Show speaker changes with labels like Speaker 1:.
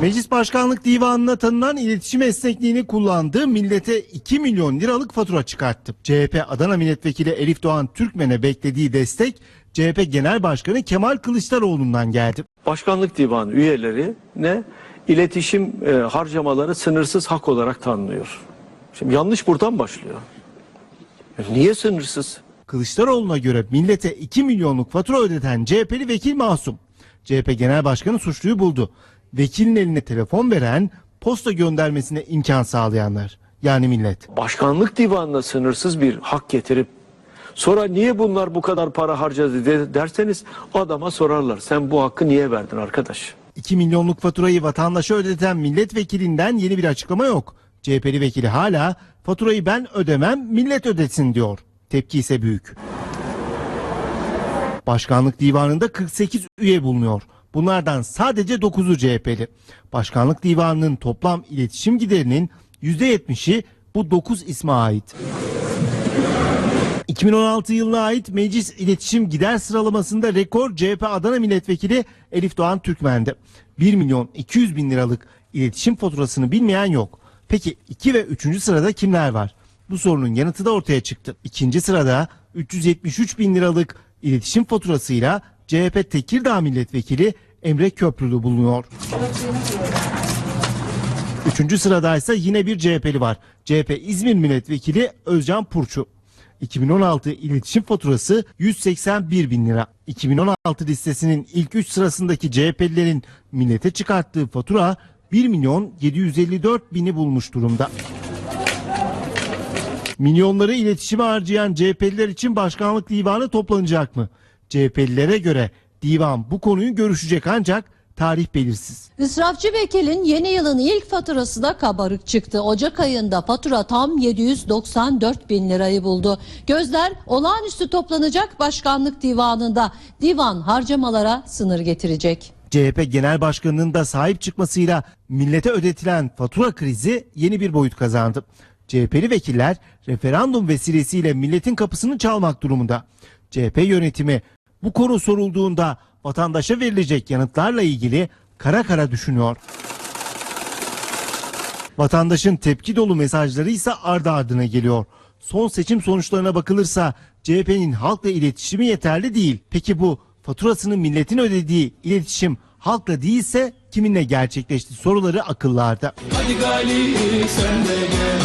Speaker 1: Meclis Başkanlık Divanı'na tanınan iletişim esnekliğini kullandığı millete 2 milyon liralık fatura çıkarttı. CHP Adana Milletvekili Elif Doğan Türkmen'e beklediği destek CHP Genel Başkanı Kemal Kılıçdaroğlu'ndan geldi.
Speaker 2: Başkanlık Divanı üyeleri ne iletişim e, harcamaları sınırsız hak olarak tanınıyor. Şimdi yanlış buradan başlıyor. Niye sınırsız?
Speaker 1: Kılıçdaroğlu'na göre millete 2 milyonluk fatura ödeten CHP'li vekil masum. CHP Genel Başkanı suçluyu buldu. Vekilin eline telefon veren, posta göndermesine imkan sağlayanlar. Yani millet.
Speaker 2: Başkanlık Divanı'na sınırsız bir hak getirip sonra niye bunlar bu kadar para harcadı de- derseniz adama sorarlar. Sen bu hakkı niye verdin arkadaş?
Speaker 1: 2 milyonluk faturayı vatandaşa ödeten milletvekilinden yeni bir açıklama yok. CHP'li vekili hala faturayı ben ödemem millet ödesin diyor. Tepki ise büyük. Başkanlık divanında 48 üye bulunuyor. Bunlardan sadece 9'u CHP'li. Başkanlık divanının toplam iletişim giderinin %70'i bu 9 isme ait. 2016 yılına ait meclis iletişim gider sıralamasında rekor CHP Adana Milletvekili Elif Doğan Türkmen'de. 1 milyon 200 bin liralık iletişim faturasını bilmeyen yok. Peki 2 ve 3. sırada kimler var? Bu sorunun yanıtı da ortaya çıktı. İkinci sırada 373 bin liralık iletişim faturasıyla CHP Tekirdağ Milletvekili Emre Köprülü bulunuyor. Üçüncü sırada ise yine bir CHP'li var. CHP İzmir Milletvekili Özcan Purçu. 2016 iletişim faturası 181 bin lira. 2016 listesinin ilk 3 sırasındaki CHP'lilerin millete çıkarttığı fatura 1 milyon 754 bini bulmuş durumda. Milyonları iletişime harcayan CHP'liler için başkanlık divanı toplanacak mı? CHP'lilere göre divan bu konuyu görüşecek ancak tarih belirsiz.
Speaker 3: İsrafçı vekilin yeni yılın ilk faturası da kabarık çıktı. Ocak ayında fatura tam 794 bin lirayı buldu. Gözler olağanüstü toplanacak başkanlık divanında. Divan harcamalara sınır getirecek.
Speaker 1: CHP Genel Başkanı'nın da sahip çıkmasıyla millete ödetilen fatura krizi yeni bir boyut kazandı. CHP'li vekiller referandum vesilesiyle milletin kapısını çalmak durumunda. CHP yönetimi bu konu sorulduğunda vatandaşa verilecek yanıtlarla ilgili kara kara düşünüyor. Vatandaşın tepki dolu mesajları ise ardı ardına geliyor. Son seçim sonuçlarına bakılırsa CHP'nin halkla iletişimi yeterli değil. Peki bu faturasını milletin ödediği iletişim halkla değilse kiminle gerçekleşti soruları akıllarda.
Speaker 4: Hadi Gali sen de gel